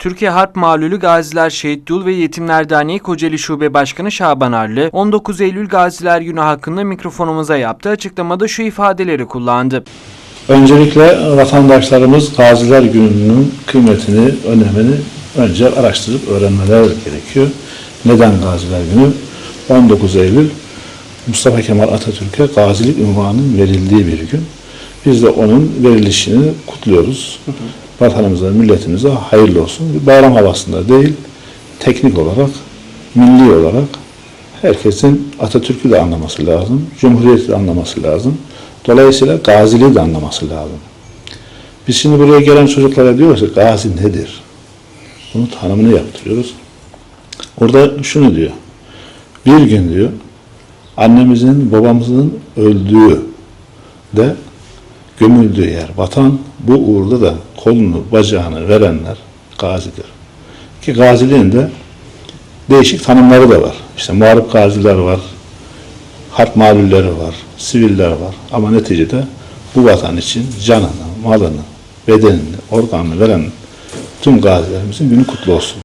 Türkiye Harp Malulü Gaziler Şehit Dul ve Yetimler Derneği Kocaeli Şube Başkanı Şaban Arlı, 19 Eylül Gaziler Günü hakkında mikrofonumuza yaptığı açıklamada şu ifadeleri kullandı. Öncelikle vatandaşlarımız Gaziler Günü'nün kıymetini, önemini önce araştırıp öğrenmeler gerekiyor. Neden Gaziler Günü? 19 Eylül Mustafa Kemal Atatürk'e gazilik unvanının verildiği bir gün. Biz de onun verilişini kutluyoruz. Vatanımıza, milletimize hayırlı olsun. Bayram havasında değil, teknik olarak, milli olarak herkesin Atatürk'ü de anlaması lazım, Cumhuriyet'i de anlaması lazım. Dolayısıyla gaziliği de anlaması lazım. Biz şimdi buraya gelen çocuklara diyoruz ki gazi nedir? Bunun tanımını yaptırıyoruz. Orada şunu diyor. Bir gün diyor annemizin babamızın öldüğü de gömüldüğü yer vatan bu uğurda da kolunu bacağını verenler gazidir. Ki gaziliğin de değişik tanımları da var. İşte muharip gaziler var, harp malulleri var, siviller var. Ama neticede bu vatan için canını, malını, bedenini, organını veren tüm gazilerimizin günü kutlu olsun.